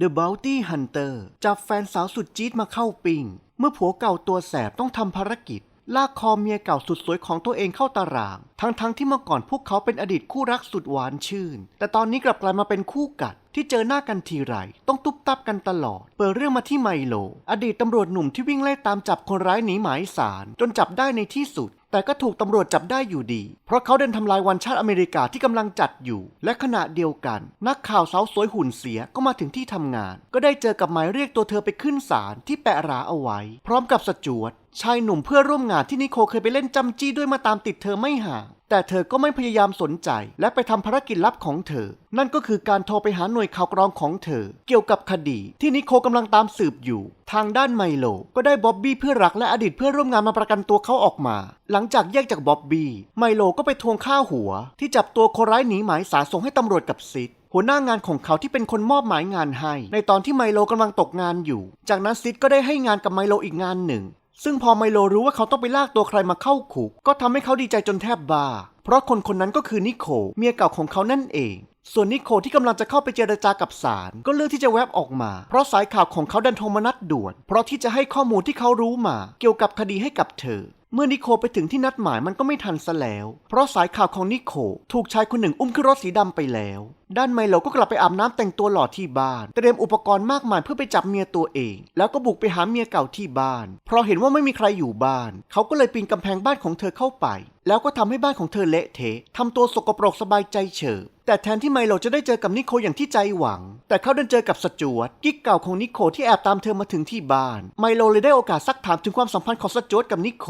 The Bounty Hunter จับแฟนสาวสุดจี๊ดมาเข้าปิง เมื่อผัวเก่าตัวแสบต้องทำภารกิจ ลากคอเมียเก่าสุดสวยของตัวเองเข้าตาราง ทั้งๆที่เมื่อก่อนพวกเขาเป็นอดีตคู่รักสุดหวานชื่น แต่ตอนนี้กลับกลายมาเป็นคู่กัด ที่เจอหน้ากันทีไร ต้องตุบตับกันตลอด เปิดเรื่องมาที่ไมโล อดีตตำรวจหนุ่มที่วิ่งไล่ตามจับคนร้ายหนีหมายสารจนจับได้ในที่สุด แต่ก็ถูกตำรวจจับได้อยู่ดี เพราะเขาเดินทำลายวันชาติอเมริกาที่กำลังจัดอยู่ และขณะเดียวกัน นักข่าวสาวสวยหุ่นเสียก็มาถึงที่ทำงาน ก็ได้เจอกับหมายเรียกตัวเธอไปขึ้นศาลที่แปะหราเอาไว้ พร้อมกับสจวต ชายหนุ่มเพื่อร่วมงานที่นิโคเคยไปเล่นจำจี้ด้วยมาตามติดเธอไม่ห่าง แต่เธอก็ไม่พยายามสนใจ และไปทำภารกิจลับของเธอ นั่นก็คือการโทรไปหาหน่วยข่าวกรองของเธอ เกี่ยวกับคดีที่นิโคกำลังตามสืบอยู่ ทางด้านไมโล ก็ได้บ๊อบบี้เพื่อรักและอดีตเพื่อร่วมงานมาประกันตัวเขาออกมา หลังจากแยกจากบ๊อบบี้ไมโลก็ไปทวงค่าหัว ที่จับตัวคนร้ายหนีหมายสารส่งให้ตำรวจกับซิดหัวหน้างานของเขาที่เป็นคนมอบหมายงานให้ ในตอนที่ไมโลกำลังตกงานอยู่ จากนั้นซิดก็ได้ให้งานกับไมโลอีกงานหนึ่ง ซึ่งพอไมโลรู้ว่าเขาต้องไปลากตัวใครมาเข้าคุก ก็ทำให้เขาดีใจจนแทบบ้า เพราะคนคนนั้นก็คือนิโคลเมียเก่าของเขานั่นเอง ส่วนนิโคลที่กำลังจะเข้าไปเจรจากับศาลก็เลือกที่จะแวบออกมา เพราะสายข่าวของเขาดันโทรมานัดด่วน เพราะที่จะให้ข้อมูลที่เขารู้มา เกี่ยวกับคดีให้กับเธอ เมื่อนิโคลไปถึงที่นัดหมายมันก็ไม่ทันซะแล้ว เพราะสายข่าวของนิโคลถูกชายคนหนึ่งอุ้มขึ้นรถสีดำไปแล้ว ด้านไมโลก็กลับไปอาบน้ำแต่งตัวหล่อที่บ้าน เตรียมอุปกรณ์มากมายเพื่อไปจับเมียตัวเอง แล้วก็บุกไปหาเมียเก่าที่บ้าน เพราะเห็นว่าไม่มีใครอยู่บ้าน เขาก็เลยปีนกำแพงบ้านของเธอเข้าไป แล้วก็ทำให้บ้านของเธอเละเทะทำตัวสกปรกสบายใจเฉิบแต่แทนที่ไมโลจะได้เจอกับนิโคลอย่างที่ใจหวัง แต่เขาเดินเจอกับสจวตกิ๊กเก่าของนิโคลที่แอบตามเธอมาถึงที่บ้าน ไมโลเลยได้โอกาสซักถามถึงความสัมพันธ์ของสจวตกับนิโค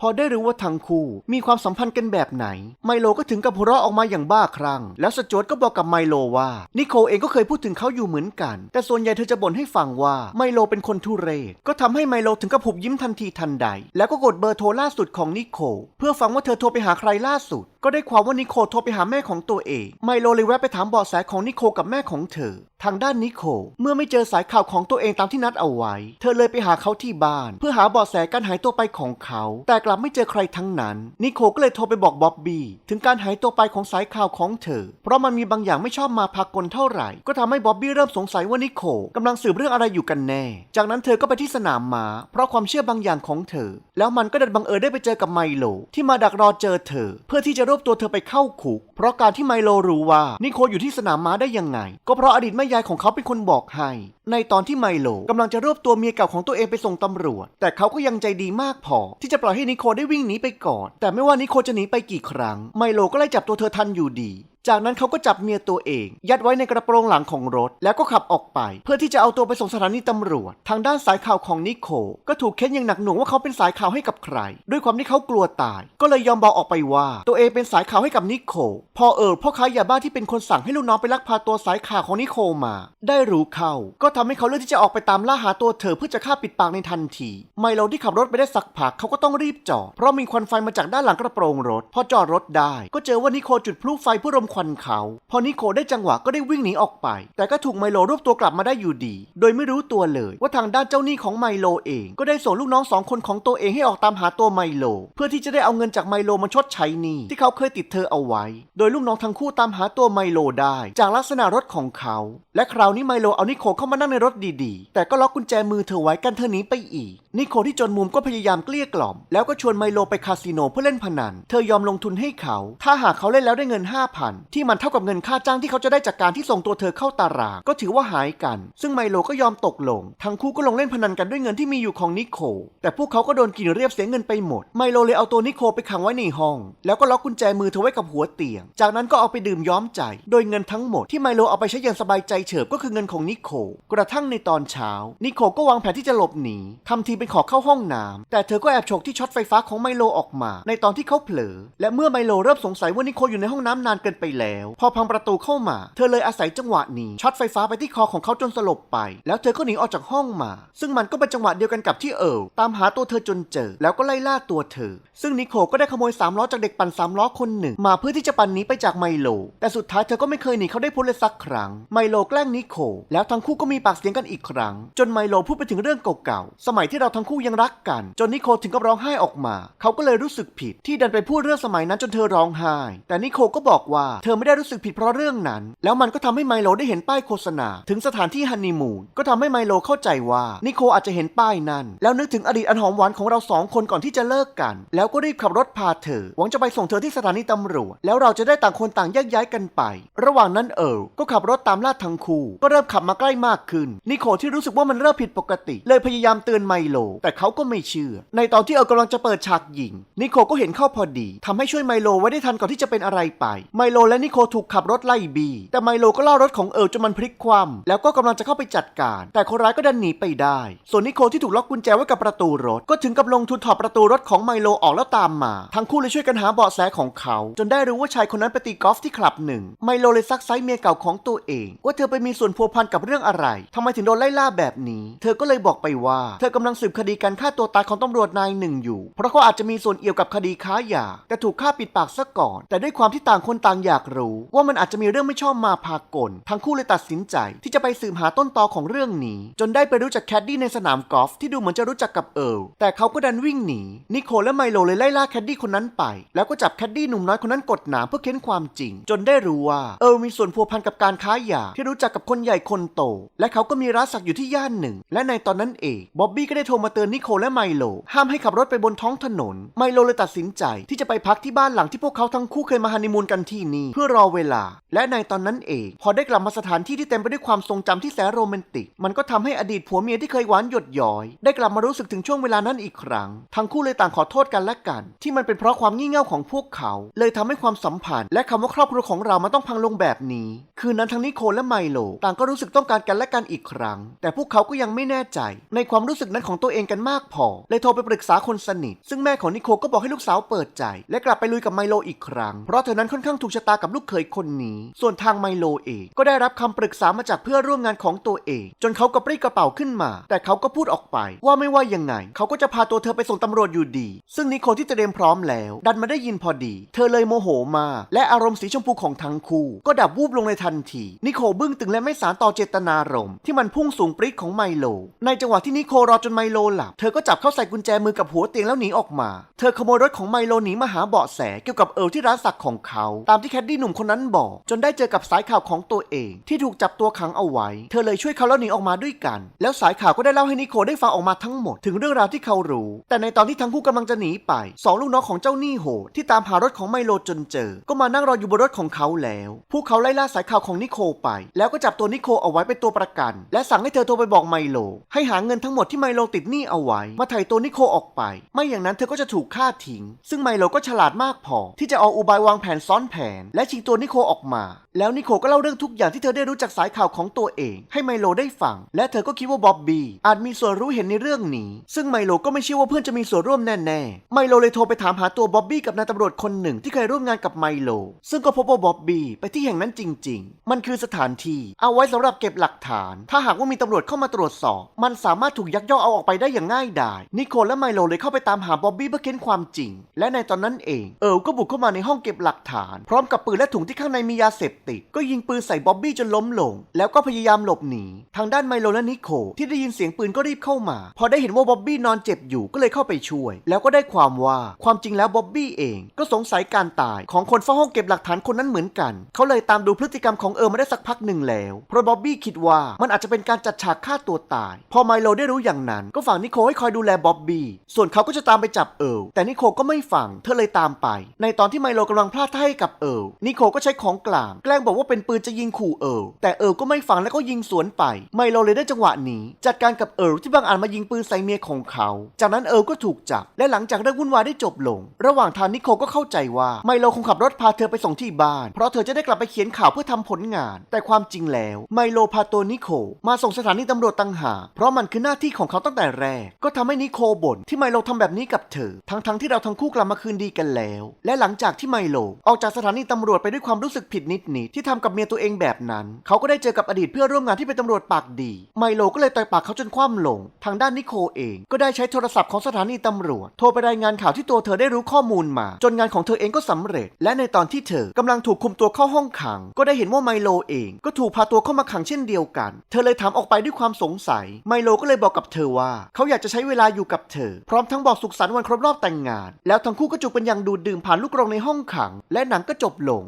พอได้รู้ว่าทั้งคู่มีความสัมพันธ์กันแบบไหน ไมโลก็ถึงกับหัวเราะออกมาอย่างบ้าคลั่ง แล้วสจวตก็บอกกับไมโลว่า นิโคลเองก็เคยพูดถึงเขาอยู่เหมือนกัน แต่ส่วนใหญ่เธอจะบ่นให้ฟังว่าไมโลเป็นคนทุเรศ ก็ทำให้ไมโลถึงกับหุบยิ้มทันทีทันใด แล้วก็กดเบอร์โทรล่าสุดของนิโคลเพื่อฟังว่าเธอโทรไปหาใครล่าสุด ก็ได้ความว่านิโคลโทรไปหาแม่ของตัวเอง ไมโลเลยแวะไปถามเบาะแสของนิโคลกับแม่ของเธอ ทางด้านนิโคลเมื่อไม่เจอสายข่าวของตัวเองตามที่นัดเอาไว้ เธอเลยไปหาเขาที่บ้าน เพื่อหาเบาะแสการหายตัวไปของเขา แต่กลับไม่เจอใครทั้งนั้น นิโคลก็เลยโทรไปบอกบ๊อบบี้ถึงการหายตัวไปของสายข่าวของเธอ เพราะมันมีบางอย่างไม่ชอบมาพากลเท่าไหร่ ก็ทำให้บ๊อบบี้เริ่มสงสัยว่านิโคลกำลังสืบเรื่องอะไรอยู่กันแน่ จากนั้นเธอก็ไปที่สนามม้าเพราะความเชื่อบางอย่างของเธอ แล้วมันก็ดันบังเอิญได้ไปเจอกับไมโล ที่มาดักรอเจอเธอ เพื่อที่จะรวบตัวเธอไปเข้าคุก เพราะการที่ไมโลรู้ว่านิโคลอยู่ที่สนามม้าได้ยังไง ก็เพราะอดีตแม่ยายของเขาเป็นคนบอกให้ ในตอนที่ไมโลกำลังจะรวบตัวเมียเก่าของตัวเองไปส่งตำรวจ แต่เขาก็ยังใจดีมากพอ ที่จะปล่อยให้นิโคลได้วิ่งหนีไปก่อน แต่ไม่ว่านิโคลจะหนีไปกี่ครั้ง ไมโลก็ไล่จับตัวเธอทันอยู่ดี จากนั้นเขาก็จับเมียตัวเอง ยัดไว้ในกระโปรงหลังของรถ แล้วก็ขับออกไป เพื่อที่จะเอาตัวไปส่งสถานีตำรวจ ทางด้านสายข่าวของนิโคลก็ถูกเค้นอย่างหนักหน่วงว่าเขาเป็นสายข่าวให้กับใคร ด้วยความที่เขากลัวตาย ก็เลยยอมบอกออกไปว่า ตัวเองเป็นสายข่าวให้กับนิโคลพอเออพ่อค้ายาบ้าที่เป็นคนสั่งให้ลูกน้องไปลักพาตัวสายข่าวของนิโคลมา ได้รู้เข้าก็ททำให้เขาเลือกที่จะออกไปตามล่าหาตัวเธอเพื่อจะฆ่าปิดปากในทันที ไมโลที่ขับรถไปได้สักพักเขาก็ต้องรีบจอด เพราะมีควันไฟมาจากด้านหลังกระโปรงรถ พอจอดรถได้ ก็เจอว่านิโคลจุดพลุไฟเพื่อรมควันเขา พอนิโคลได้จังหวะก็ได้วิ่งหนีออกไป แต่ก็ถูกไมโลรวบตัวกลับมาได้อยู่ดี โดยไม่รู้ตัวเลยว่าทางด้านเจ้าหนี้ของไมโลเอง ก็ได้ส่งลูกน้องสองคนของตัวเองให้ออกตามหาตัวไมโล เพื่อที่จะได้เอาเงินจากไมโลมาชดใช้หนี้ที่เขาเคยติดเธอเอาไว้ โดยลูกน้องทั้งคู่ตามหาตัวไมโลได้ จากลักษณะรถของเขา และคราวนี้ไมโลเอานิโคลเข้ามานั่งในรถดีๆ แต่ก็ล็อกกุญแจมือเธอไว้กันเธอหนีไปอีกนิโคลที่จนมุมก็พยายามเกลี้ยกล่อม แล้วก็ชวนไมโลไปคาสิโนเพื่อเล่นพนัน เธอยอมลงทุนให้เขา ถ้าหากเขาเล่นแล้วได้เงิน 5,000 ที่มันเท่ากับเงินค่าจ้างที่เขาจะได้จากการที่ส่งตัวเธอเข้าตาราง ก็ถือว่าหายกัน ซึ่งไมโลก็ยอมตกลง ทั้งคู่ก็ลงเล่นพนันกันด้วยเงินที่มีอยู่ของนิโคลแต่พวกเขาก็โดนกินเรียบเสียเงินไปหมด ไมโลเลยเอาตัวนิโคลไปขังไว้ในห้อง แล้วก็ล็อกกุญแจมือเธอไว้กับหัวเตียง จากนั้นก็เอาไปดื่มย้อมใจ โดยเงินทั้งหมดที่ไมโลเอาไปใช้อย่างสบายใจเฉิบก็คือเงินของนิโค กระทั่งในตอนเช้านิโคก็วางแผนที่จะหลบหนีทำทีเป็นขอเข้าห้องน้ำแต่เธอก็แอบฉกที่ช็อตไฟฟ้าของไมโลออกมา ในตอนที่เขาเผลอ และเมื่อไมโลเริ่มสงสัยว่านิโคลอยู่ในห้องน้ำนานเกินไปแล้ว พอพังประตูเข้ามา เธอเลยอาศัยจังหวะนี้ช็อตไฟฟ้าไปที่คอของเขาจนสลบไป แล้วเธอก็หนีออกจากห้องมา ซึ่งมันก็เป็นจังหวะเดียวกันกับที่เอิร์ลตามหาตัวเธอจนเจอ แล้วก็ไล่ล่าตัวเธอ ซึ่งนิโคลก็ได้ขโมยสามล้อจากเด็กปั่นสามล้อคนหนึ่ง มาเพื่อที่จะปั่นหนีไปจากไมโล แต่สุดท้ายเธอก็ไม่เคยหนีเขาได้พ้นเลยสักครั้ง ไมโลแกล้งนิโคลแล้วทั้งคู่ก็มีปากเสียงกันอีกครั้ง จนไมโลพูดไปถึงเรื่องเก่าๆ สมัยที่เราเราทั้งคู่ยังรักกัน จนนิโคถึงกับร้องไห้ออกมา เขาก็เลยรู้สึกผิดที่ดันไปพูดเรื่องสมัยนั้นจนเธอร้องไห้ แต่นิโคก็บอกว่าเธอไม่ได้รู้สึกผิดเพราะเรื่องนั้น แล้วมันก็ทำให้ไมโลได้เห็นป้ายโฆษณา ถึงสถานที่ฮันนีมูนก็ทำให้ไมโลเข้าใจว่านิโคอาจจะเห็นป้ายนั้น แล้วนึกถึงอดีตอันหอมหวานของเราสองคนก่อนที่จะเลิกกัน แล้วก็รีบขับรถพาเธอหวังจะไปส่งเธอที่สถานีตำรวจแล้วเราจะได้ต่างคนต่างแยกย้ายกันไป ระหว่างนั้นเอิร์ลก็ขับรถตามลาดทั้งคู่ ก็เริ่มขับมาใกล้มากขึ้นนิโคที่รู้สึกว่ามันเริ่มผิดปกติ เลยพยายามเตือนไมโลแต่เขาก็ไม่เชื่อ ในตอนที่เอิร์ลกำลังจะเปิดฉากยิง นิโคก็เห็นเข้าพอดีทำให้ช่วยไมโลไว้ได้ทันก่อนที่จะเป็นอะไรไป ไมโลและนิโคถูกขับรถไล่บี แต่ไมโลก็ล่ารถของเอิร์ลจนมันพลิกคว่ำแล้วก็กำลังจะเข้าไปจัดการ แต่คนร้ายก็ดันหนีไปได้ ส่วนนิโคที่ถูกล็อกกุญแจไว้กับประตูรถ ก็ถึงกับลงทุนถอดประตูรถของไมโลออกแล้วตามมา ทั้งคู่เลยช่วยกันหาเบาะแสของเขา จนได้รู้ว่าชายคนนั้นไปตีกอล์ฟที่คลับหนึ่งไมโลเลยซักไซเมียเก่าของตัวเอง ว่าเธอไปมีส่วนพัวพันกับเรื่องอะไรทำไมถึงโดนไล่ล่าแบบนี้ เธอก็เลยบอกไปว่า เธอกำลังสืบคดีการฆ่าตัวตายของตำรวจนายหนึ่งอยู่ เพราะเขาอาจจะมีส่วนเอี่ยวกับคดีค้ายา แต่ถูกฆ่าปิดปากซะก่อน แต่ด้วยความที่ต่างคนต่างอยากรู้ ว่ามันอาจจะมีเรื่องไม่ชอบมาพากลทั้งคู่เลยตัดสินใจ ที่จะไปสืบหาต้นตอของเรื่องนี้ จนได้ไปรู้จักแคดดี้ในสนามกอล์ฟที่ดูเหมือนจะรู้จักกับเอิร์ลแต่เขาก็ดันวิ่งหนีนิโคลและไมโลเลยไล่ล่าแคดดี้คนนั้นไป แล้วก็จับแคดดี้หนุ่มน้อยคนนั้นกดหนามเพื่อเค้นความจริง จนได้รู้ว่าเอิร์ลมีส่วนพัวพันกับการค้ายาที่รู้จักกับคนใหญ่คนโต และเขาก็มีร้านสักอยู่ที่ย่านหนึ่ง และในตอนนั้นเองบ๊อบบี้ก็ได้โทรมาเตือนนิโคลและไมโล ห้ามให้ขับรถไปบนท้องถนน ไมโลเลยตัดสินใจที่จะไปพักที่บ้านหลังที่พวกเขาทั้งคู่เคยมาฮันนีมูนกันที่นี่ เพื่อรอเวลา และในตอนนั้นเอง พอได้กลับมาสถานที่ที่เต็มไปด้วยความทรงจำที่แสนโรแมนติก มันก็ทำให้อดีตผัวเมียที่เคยหวานหยดย้อย ได้กลับมารู้สึกถึงช่วงเวลานั้นอีกครั้ง ทั้งคู่เลยต่างขอโทษกันและกัน ที่มันเป็นเพราะความงี่เง่าของพวกเขา เลยทำให้ความสัมพันธ์ และคำว่าครอบครัวของเรามันต้องพังลงแบบนี้ คืนนั้นทั้งนิโคลและไมโล ต่างก็รู้สึกต้องการกันและกันอีกครั้ง แต่พวกเขาก็ยังไม่แน่ใจ ในความรู้สึกนั้นของตัวเองกันมากพอ เลยโทรไปปรึกษาคนสนิท ซึ่งแม่ของนิโคลก็บอกให้ลูกสาวเปิดใจ และกลับไปลุยกับไมโลอีกครั้ง เพราะเธอนั้นค่อนข้างถูกชะตากับลูกเขยคนนี้ ส่วนทางไมโลเองก็ได้รับคำปรึกษามาจากเพื่อนร่วมงานของตัวเอง จนเขากระปรี้กระเป๋าขึ้นมา แต่เขาก็พูดออกไป ว่าไม่ว่ายังไง เขาก็จะพาตัวเธอไปส่งตำรวจอยู่ดี ซึ่งนิโคลที่เตรียมพร้อมแล้ว ดันมาได้ยินพอดี เธอเลยโมโหมา และอารมณ์สีชมพูของทั้งคู่ ก็ดับวูบลงในทันทีนิโคลบึ้งตึงและไม่สารต่อเจตนารมณ์ที่มันพุ่งสูงปรี๊ดของไมโล ในจังหวะที่นิโครอจนไมโลหลับ เธอก็จับเข้าใส่กุญแจมือกับหัวเตียงแล้วหนีออกมา เธอขโมยรถของไมโลหนีมาหาเบาะแสเกี่ยวกับเอิร์ลที่ร้านสักของเขา ตามที่แคดดี้หนุ่มคนนั้นบอก จนได้เจอกับสายข่าวของตัวเอง ที่ถูกจับตัวขังเอาไว้ เธอเลยช่วยเขาแล้วหนีออกมาด้วยกัน แล้วสายข่าวก็ได้เล่าให้นิโคลได้ฟังออกมาทั้งหมดถึงเรื่องราวที่เขารู้ แต่ในตอนที่ทั้งคู่กำลังจะหนีไปสองลูกน้องของเจ้าหนี้โหดที่ตามหารถของไมโลจนเจอ ก็มานั่งรออยู่บนรถของเขาแล้ว พวกเขาไล่ล่าสายข่าวของนิโคลไป แล้วก็จับตัวนิโคลเอาไว้เป็นตัวประกัน และสั่งให้เธอโทรไปบอกไมโล ให้หาเงินทั้งหมดที่ไมโลติดหนี้เอาไว้ มาไถ่ตัวนิโคออกไป ไม่อย่างนั้นเธอก็จะถูกฆ่าทิ้ง ซึ่งไมโลก็ฉลาดมากพอ ที่จะเอาอุบายวางแผนซ้อนแผน และชิงตัวนิโคออกมา แล้วนิโคลก็เล่าเรื่องทุกอย่างที่เธอได้รู้จากสายข่าวของตัวเอง ให้ไมโลได้ฟัง และเธอก็คิดว่าบ๊อบบี้อาจมีส่วนรู้เห็นในเรื่องนี้ ซึ่งไมโลก็ไม่เชื่อว่าเพื่อนจะมีส่วนร่วมแน่ๆไมโลเลยโทรไปถามหาตัวบ๊อบบี้กับนายตำรวจคนหนึ่งที่เคยร่วมงานกับไมโล ซึ่งก็พบว่าบ๊อบบี้ไปที่แห่งนั้นจริง ๆ มันคือสถานที่เอาไว้สำหรับเก็บหลักฐาน ถ้าหากว่ามีตำรวจเข้ามาตรวจสอบ มันสามารถถูกยักยอกเอาออกไปได้อย่างง่ายดายนิโคลและไมโลเลยเข้าไปตามหาบ๊อบบี้เพื่อเค้นความจริง และในตอนนั้นเองเอิร์ลก็บุกเข้ามาในห้องเก็บหลักฐาน พร้อมกับปืนและถุงที่ข้างในมียาเสพติดก็ยิงปืนใส่บ๊อบบี้จนล้มลง แล้วก็พยายามหลบหนี ทางด้านไมโลและนิโคลที่ได้ยินเสียงปืนก็รีบเข้ามา พอได้เห็นว่าบ๊อบบี้นอนเจ็บอยู่ก็เลยเข้าไปช่วย แล้วก็ได้ความว่าความจริงแล้วบ๊อบบี้เองก็สงสัยการตายของคนเฝ้าห้องเก็บหลักฐานคนนั้นเหมือนกัน เขาเลยตามดูพฤติกรรมของเอิร์มาได้สักพักหนึ่งแล้ว เพราะบ๊อบบี้คิดว่ามันอาจจะเป็นการจัดฉากฆ่าตัวตาย พอไมโลได้รู้อย่างนั้น ก็ฝากนิโคลให้คอยดูแลบ๊อบบี้ ส่วนเขาก็จะตามไปจับเอิร์ลแต่นิโคลก็ไม่ฟัง เธอเลยตามไป ในตอนที่ไมโลกำลังพลาดท่าให้กับเอิร์ลนิโคก็ใช้ของกลางแกล้งบอกว่าเป็นปืนจะยิงขู่เอิร์ลแต่เอิร์ลก็ไม่ฟังแล้วก็ยิงสวนไป ไมโลเลยได้จังหวะหนีจัดการกับเอิร์ลที่บังอาจมายิงปืนใส่เมียของเขา จากนั้นเอิร์ลก็ถูกจับ และหลังจากเรื่องวุ่นวายได้จบลง ระหว่างทางนิโคลก็เข้าใจว่าไมโลคงขับรถพาเธอไปส่งที่บ้าน เพราะเธอจะได้กลับไปเขียนข่าวเพื่อทำผลงาน แต่ความจริงแล้วไมโลพาตัวนิโคลมาส่งสถานีตำรวจต่างหา เพราะมันคือหน้าที่ของเขาตั้งแต่แรก ก็ทำให้นิโคลบ่นที่ไมโลทำแบบนี้กับเธอ ทั้งๆที่เราทั้งคู่กลับมาคืนดีกันแล้ว และหลังจากที่ไมโลออกจากสถานีตำรวจไปด้วยความรู้สึกผิดนิดนทที่ทำกับเมียตัวเองแบบนั้น เขาก็ได้เจอกับอดีตเพื่อนร่วมงานที่เป็นตำรวจปากดี ไมโลก็เลยต่อยปากเขาจนคว่ำลง ทางด้านนิโคเองก็ได้ใช้โทรศัพท์ของสถานีตำรวจ โทรไปรายงานข่าวที่ตัวเธอได้รู้ข้อมูลมา จนงานของเธอเองก็สำเร็จ และในตอนที่เธอกำลังถูกคุมตัวเข้าห้องขัง ก็ได้เห็นว่าไมโลเองก็ถูกพาตัวเข้ามาขังเช่นเดียวกัน เธอเลยถามออกไปด้วยความสงสัย ไมโลก็เลยบอกกับเธอว่า เขาอยากจะใช้เวลาอยู่กับเธอ พร้อมทั้งบอกสุขสันต์วันครบรอบแต่งงาน แล้วทั้งคู่ก็จูบกันอย่างดูดดื่มผ่านลูกกรงในห้องขัง และหนังก็จบลง